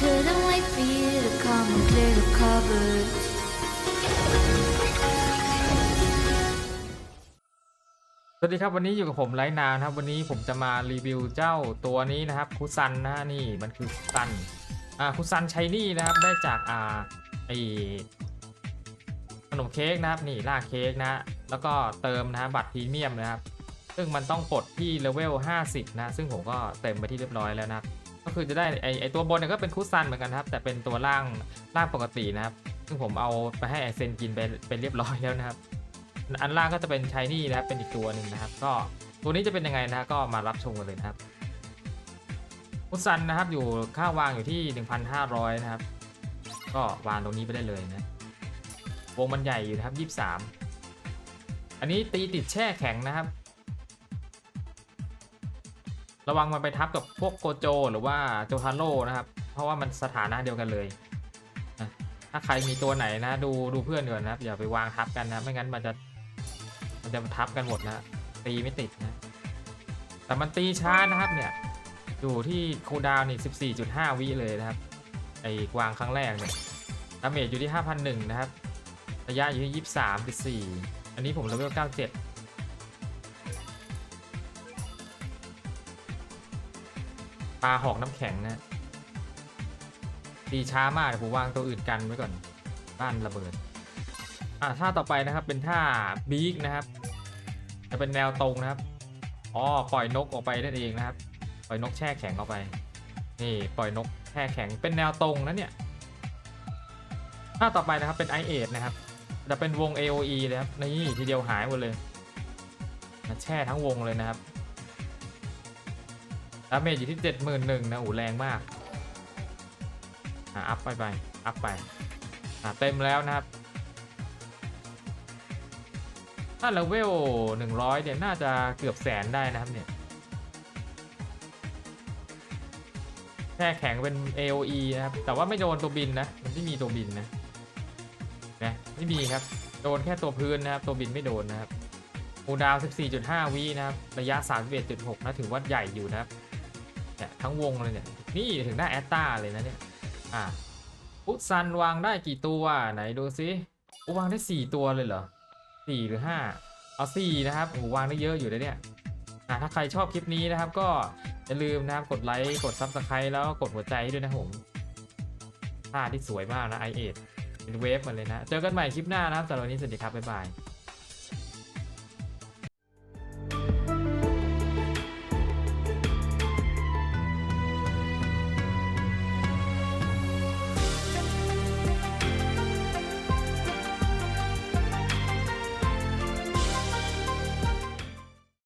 couldn't wait for you to come and clear the cupboards. สวัสดีครับวันนี้อยู่กับผมไลท์นาวนะครับ วันนี้ผมจะมารีวิวเจ้าตัวนี้นะครับคุซันนะฮะนี่มันคือคุซันอ่าคุซันชัยนี่นะครับได้จากอ่าไอขนมเค้กนะครับนี่ล่าเค้กนะแล้วก็เติมนะบัตรพรีเมียมนะครับ ซึ่งมันต้องปลดที่เลเวล50 นะ ซึ่งผมก็เต็มไปที่เรียบร้อยแล้วนะ ก็คือจะได้ไอไอตัวบนเนี่ยก็เป็นคุซันเหมือนกันครับ แต่เป็นตัวล่างล่างปกตินะครับ ซึ่งผมเอาไปให้ไอเซนกินไปเป็นเรียบร้อยแล้วนะครับ อันล่างก็จะเป็นชายนี่นะครับเป็นอีกตัวหนึ่งนะครับ ก็ตัวนี้จะเป็นยังไงนะฮะก็มารับชมกันเลยนะครับคุซันนะครับอยู่ค่าวางอยู่ที่ 1,500 นะครับ ก็วางตรงนี้ไปได้เลยนะวงมันใหญ่อยู่นะครับ 23 อันนี้ตีติดแช่แข็งนะครับ ระวังมันไปทับกับพวกโกโจ หรือว่าโจฮาโร่นะครับ เพราะว่ามันสถานะเดียวกันเลยนะถ้าใครมีตัวไหนนะ ดูดูเพื่อนก่อนนะครับ อย่าไปวางทับกันนะ ไม่งั้นมันจะ มันจะทับกันหมดนะตีไม่ติดนะ แต่มันตีช้านะครับเนี่ย อยู่ที่คูดาวน์นี่ 14.5 วิเลยนะครับ ไอ้วางครั้งแรกเนี่ยดาเมจอยู่ที่ 5,001 นะครับ ระยะอยู่ที่ 23.4 อันนี้ผมเลเวล 97 ปลาหอกน้ำแข็งนะตีช้ามากเดี๋ยวผมวางตัวอื่นกันไว้ก่อนบ้านระเบิด อ่าท่าต่อไปนะครับเป็นท่าบีกนะครับ จะเป็นแนวตรงนะครับอ๋อปล่อยนกออกไปนั่นเองนะครับ ปล่อยนกแช่แข็งออกไป นี่ปล่อยนกแช่แข็งเป็นแนวตรงนะเนี่ยท่าต่อไปนะครับเป็นไอเอทนะครับ จะเป็นวง AOE เลยครับนี่ทีเดียวหายหมดเลยแช่ทั้งวงเลยนะครับ ดาเมจอยู่ที่71,000นะโอ้แรงมากอะอัพไปไปอัพไปอะเต็มแล้วนะครับ ถ้าเลเวล100เนี่ยน่าจะเกือบแสนได้นะครับเนี่ยแช่แข็งเป็น AOE นะครับ แต่ว่าไม่โดนตัวบินนะ มันไม่มีตัวบินนะ นะไม่มีครับ โดนแค่ตัวพื้นนะครับ ตัวบินไม่โดนนะครับคูดาว 14.5 วินะครับ ระยะ 31.6 นะ ถือว่าใหญ่อยู่นะครับ เนี่ยทั้งวงเลยเนี่ย นี่ถึงได้แอตตาเลยนะเนี่ย อะพุทซันวางได้กี่ตัวไหนดูซิอ้วางได้4ตัวเลยเหรอ4หรือ5เอา4นะครับโอ้วางได้เยอะอยู่เลยเนี่ยอะถ้าใครชอบคลิปนี้นะครับ ก็อย่าลืมนะครับกดไลค์กด Subscribe แล้วก็กดหัวใจให้ด้วยนะผมท่าที่สวยมากนะ i อเอ็ดเป็นเวฟมาเลยนะ เจอกันใหม่คลิปหน้านะครับสำหรับวันนี้สวัสดีครับบ๊ายบาย